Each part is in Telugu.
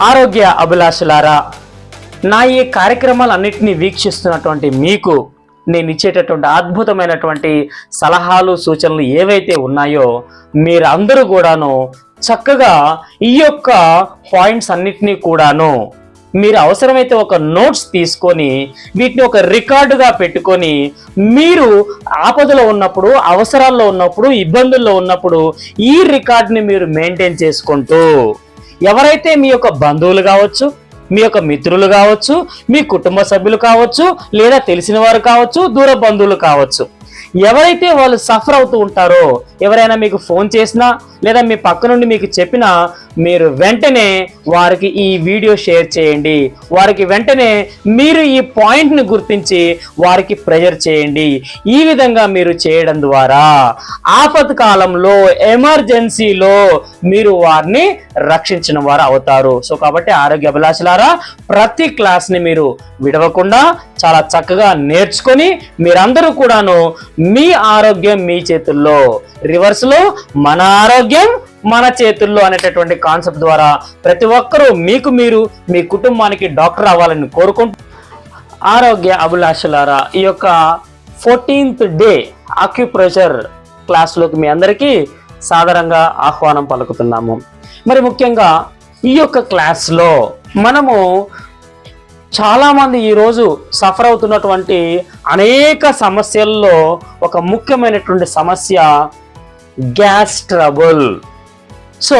ఆరోగ్య అభిలాషులారా నా ఈ కార్యక్రమాలన్నింటినీ వీక్షిస్తున్నటువంటి మీకు నేను ఇచ్చేటటువంటి అద్భుతమైనటువంటి సలహాలు సూచనలు ఏవైతే ఉన్నాయో మీరు అందరూ కూడాను చక్కగా ఈ యొక్క పాయింట్స్ అన్నిటినీ కూడాను మీరు అవసరమైతే ఒక నోట్స్ తీసుకొని వీటిని ఒక రికార్డుగా పెట్టుకొని మీరు ఆపదలో ఉన్నప్పుడు అవసరాల్లో ఉన్నప్పుడు ఇబ్బందుల్లో ఉన్నప్పుడు ఈ రికార్డుని మీరు మెయింటైన్ చేసుకుంటూ ఎవరైతే మీ యొక్క బంధువులు కావచ్చు మీ యొక్క మిత్రులు కావచ్చు మీ కుటుంబ సభ్యులు కావచ్చు లేదా తెలిసిన వారు కావచ్చు దూర బంధువులు కావచ్చు ఎవరైతే వాళ్ళు సఫర్ అవుతూ ఉంటారో ఎవరైనా మీకు ఫోన్ చేసినా లేదా మీ పక్క నుండి మీకు చెప్పినా మీరు వెంటనే వారికి ఈ వీడియో షేర్ చేయండి. వారికి వెంటనే మీరు ఈ పాయింట్ని గుర్తించి వారికి ప్రెజర్ చేయండి. ఈ విధంగా మీరు చేయడం ద్వారా ఆపత్ కాలంలో ఎమర్జెన్సీలో మీరు వారిని రక్షించిన వారు అవుతారు. సో కాబట్టి ఆరోగ్య అభిలాషులారా ప్రతి క్లాస్ని మీరు విడవకుండా చాలా చక్కగా నేర్చుకొని మీరందరూ కూడాను మీ ఆరోగ్యం మీ చేతుల్లో. రివర్స్లో మన ఆరోగ్యం మన చేతుల్లో అనేటటువంటి కాన్సెప్ట్ ద్వారా ప్రతి ఒక్కరూ మీకు మీరు మీ కుటుంబానికి డాక్టర్ అవ్వాలని కోరుకుంటూ ఆరోగ్య అభిలాషలారా ఈ యొక్క ఫోర్టీన్త్ డే ఆక్యుప్రెషర్ క్లాస్లోకి మీ అందరికీ సాధారణంగా ఆహ్వానం పలుకుతున్నాము. మరి ముఖ్యంగా ఈ యొక్క క్లాస్లో మనము చాలామంది ఈరోజు సఫర్ అవుతున్నటువంటి అనేక సమస్యల్లో ఒక ముఖ్యమైనటువంటి సమస్య గ్యాస్ ట్రబుల్. సో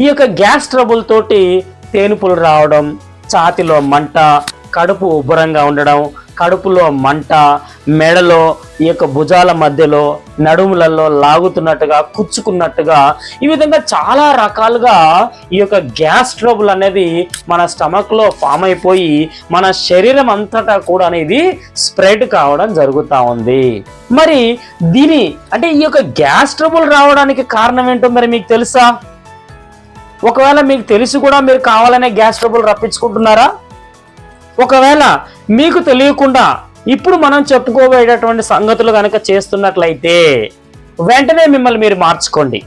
ఈ యొక్క గ్యాస్ ట్రబుల్ తోటి తేనుపులు రావడం ఛాతిలో మంట కడుపు ఉబ్బరంగా ఉండడం కడుపులో మంట మెడలో ఈ యొక్క భుజాల మధ్యలో నడుములలో లాగుతున్నట్టుగా కుచ్చుకున్నట్టుగా ఈ విధంగా చాలా రకాలుగా ఈ యొక్క గ్యాస్ ట్రబుల్ అనేది మన స్టమక్లో ఫామ్ అయిపోయి మన శరీరం అంతటా కూడా అనేది స్ప్రెడ్ కావడం జరుగుతూ ఉంది. మరి దీని అంటే ఈ యొక్క గ్యాస్ ట్రబుల్ రావడానికి కారణం ఏంటో మరి మీకు తెలుసా? ఒకవేళ మీకు తెలిసి కూడా మీరు కావాలనే గ్యాస్ ట్రబుల్ రప్పించుకుంటున్నారా? ఒకవేళ మీకు తెలియకుండా ఇప్పుడు మనం చెప్పుకోబోయేటటువంటి సంగతులు కనుక చేస్తున్నట్లయితే వెంటనే మిమ్మల్ని మీరు మార్చుకోండి.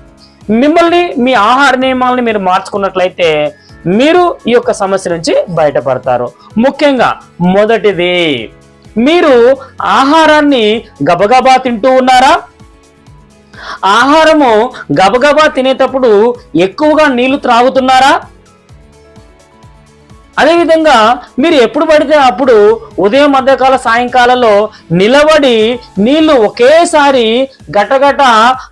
మిమ్మల్ని మీ ఆహార నియమాలని మీరు మార్చుకున్నట్లయితే మీరు ఈ యొక్క సమస్య నుంచి బయటపడతారు. ముఖ్యంగా మొదటిది మీరు ఆహారాన్ని గబగబా తింటూ ఉన్నారా? ఆహారము గబగబా తినేటప్పుడు ఎక్కువగా నీళ్ళు త్రాగుతున్నారా? అదేవిధంగా మీరు ఎప్పుడు పడితే అప్పుడు ఉదయం మధ్యకాల సాయంకాలంలో నిలబడి నీళ్ళు ఒకేసారి గటగట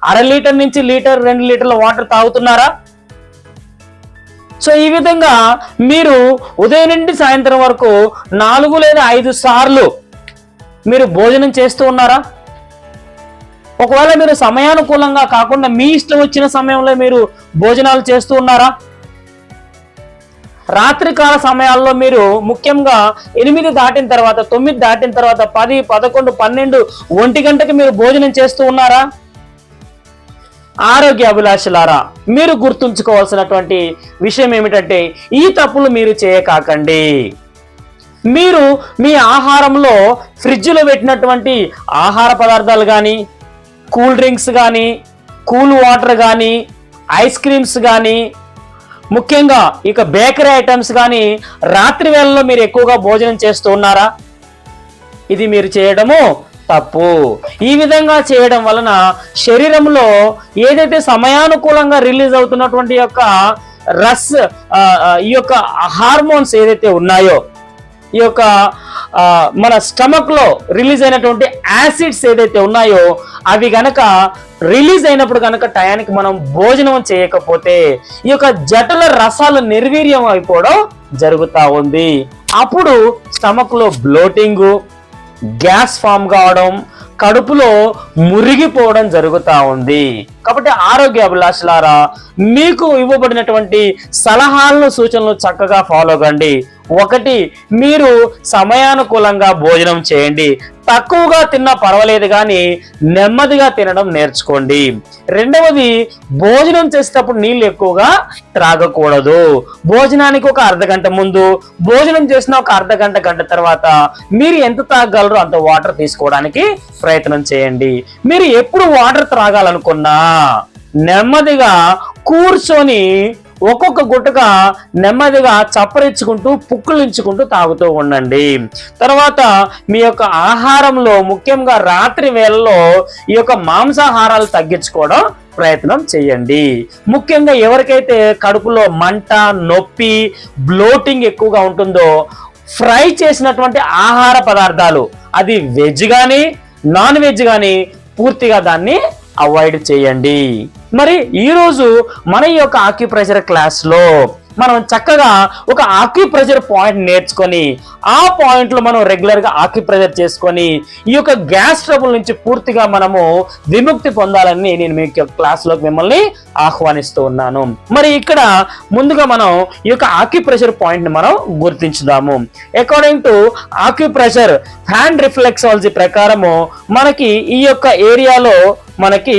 అర లీటర్ నుంచి లీటర్ రెండు లీటర్ల వాటర్ తాగుతున్నారా? సో ఈ విధంగా మీరు ఉదయం నుండి సాయంత్రం వరకు నాలుగు లేదా ఐదు సార్లు మీరు భోజనం చేస్తూ ఉన్నారా? ఒకవేళ మీరు సమయానుకూలంగా కాకుండా మీ ఇష్టం వచ్చిన సమయంలో మీరు భోజనాలు చేస్తూ ఉన్నారా? రాత్రికాల సమయాల్లో మీరు ముఖ్యంగా ఎనిమిది దాటిన తర్వాత తొమ్మిది దాటిన తర్వాత పది పదకొండు పన్నెండు ఒంటి గంటకి మీరు భోజనం చేస్తూ ఉన్నారా? ఆరోగ్య అభిలాషులారా మీరు గుర్తుంచుకోవాల్సినటువంటి విషయం ఏమిటంటే ఈ తప్పులు మీరు చేయకాకండి. మీరు మీ ఆహారంలో ఫ్రిడ్జ్లో పెట్టినటువంటి ఆహార పదార్థాలు కానీ కూల్ డ్రింక్స్ కానీ కూల్ వాటర్ కానీ ఐస్ క్రీమ్స్ కానీ ముఖ్యంగా ఇక బేకరీ ఐటమ్స్ కానీ రాత్రి వేళల్లో మీరు ఎక్కువగా భోజనం చేస్తూ ఉన్నారా? ఇది మీరు చేయడము తప్పు. ఈ విధంగా చేయడం వలన శరీరంలో ఏదైతే సమయానుకూలంగా రిలీజ్ అవుతున్నటువంటి యొక్క రస్ ఈ యొక్క హార్మోన్స్ ఏదైతే ఉన్నాయో ఈ యొక్క మన స్టమక్లో రిలీజ్ అయినటువంటి యాసిడ్స్ ఏదైతే ఉన్నాయో అవి గనక రిలీజ్ అయినప్పుడు కనుక టయానికి మనం భోజనం చేయకపోతే ఈ యొక్క జఠల రసాలు నిర్వీర్యం అయిపోవడం జరుగుతూ ఉంది. అప్పుడు స్టమక్లో బ్లోటింగ్ గ్యాస్ ఫామ్ కావడం కడుపులో మురిగిపోవడం జరుగుతూ ఉంది. కాబట్టి ఆరోగ్య అభిలాషులారా మీకు ఇవ్వబడినటువంటి సలహాలను సూచనలు చక్కగా ఫాలో కండి. ఒకటి మీరు సమయానుకూలంగా భోజనం చేయండి. తక్కువగా తిన్నా పర్వాలేదు కానీ నెమ్మదిగా తినడం నేర్చుకోండి. రెండవది భోజనం చేసేటప్పుడు నీళ్ళు ఎక్కువగా త్రాగకూడదు. భోజనానికి ఒక అర్ధ గంట ముందు భోజనం చేసిన ఒక అర్ధ గంట గంట తర్వాత మీరు ఎంత తాగలరో అంత వాటర్ తీసుకోవడానికి ప్రయత్నం చేయండి. మీరు ఎప్పుడు వాటర్ త్రాగాలనుకున్నా నెమ్మదిగా కూర్చొని ఒక్కొక్క గుట్టగా నెమ్మదిగా చప్పరించుకుంటూ పుక్కులించుకుంటూ తాగుతూ ఉండండి. తర్వాత మీ యొక్క ఆహారంలో ముఖ్యంగా రాత్రి వేళల్లో ఈ యొక్క మాంసాహారాలు తగ్గించుకోవడం ప్రయత్నం చేయండి. ముఖ్యంగా ఎవరికైతే కడుపులో మంట నొప్పి బ్లోటింగ్ ఎక్కువగా ఉంటుందో ఫ్రై చేసినటువంటి ఆహార పదార్థాలు అది వెజ్ కానీ నాన్ వెజ్ కానీ పూర్తిగా దాన్ని అవాయిడ్ చేయండి. మరి ఈరోజు మన యొక్క ఆక్యుప్రెషర్ క్లాస్లో మనం చక్కగా ఒక ఆక్యుప్రెజర్ పాయింట్ నేర్చుకొని ఆ పాయింట్లో మనం రెగ్యులర్గా ఆక్యుప్రెజర్ చేసుకొని ఈ యొక్క గ్యాస్ ట్రబుల్ నుంచి పూర్తిగా మనము విముక్తి పొందాలని నేను మీ యొక్క క్లాస్లోకి మిమ్మల్ని ఆహ్వానిస్తూ ఉన్నాను. మరి ఇక్కడ ముందుగా మనం ఈ యొక్క ఆక్యుప్రెషర్ పాయింట్ని మనం గుర్తించుదాము. According to acupressure hand reflexology ప్రకారము మనకి ఈ యొక్క ఏరియాలో మనకి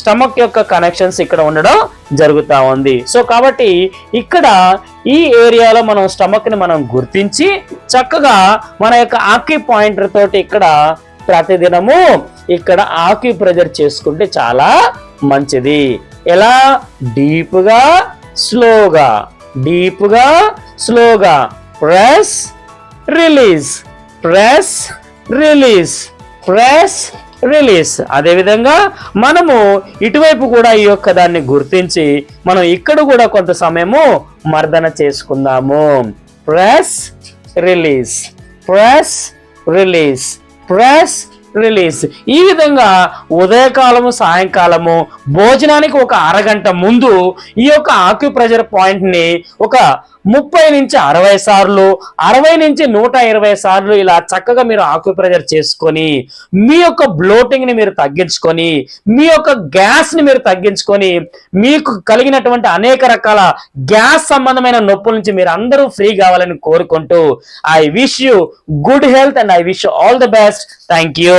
స్టమక్ యొక్క కనెక్షన్స్ ఇక్కడ ఉండడం జరుగుతూ ఉంది. సో కాబట్టి ఇక్కడ ఈ ఏరియాలో మనం స్టమక్ని మనం గుర్తించి చక్కగా మన యొక్క ఆక్యూ పాయింటర్ తోటి ఇక్కడ ప్రతిదినము ఇక్కడ ఆక్యూ ప్రెజర్ చేసుకుంటే చాలా మంచిది. ఎలా? డీప్గా స్లోగా. డీప్గా స్లోగా. Press release. Press release. Press release. అదేవిధంగా మనము ఇటువైపు కూడా ఈ యొక్క దాన్ని గుర్తించి మనం ఇక్కడ కూడా కొంత సమయము మర్దన చేసుకుందాము. Press release press release press release ఈ విధంగా ఉదయకాలము సాయంకాలము భోజనానికి ఒక అరగంట ముందు ఈ యొక్క ఆక్యుప్రెజర్ పాయింట్ని ఒక ముప్పై నుంచి అరవై సార్లు అరవై నుంచి నూట ఇరవై సార్లు ఇలా చక్కగా మీరు ఆక్యుప్రెజర్ చేసుకొని మీ యొక్క బ్లోటింగ్ని మీరు తగ్గించుకొని మీ యొక్క గ్యాస్ని మీరు తగ్గించుకొని మీకు కలిగినటువంటి అనేక రకాల గ్యాస్ సంబంధమైన నొప్పుల నుంచి మీరు అందరూ ఫ్రీ కావాలని కోరుకుంటూ I wish you good health and I wish all the best thank you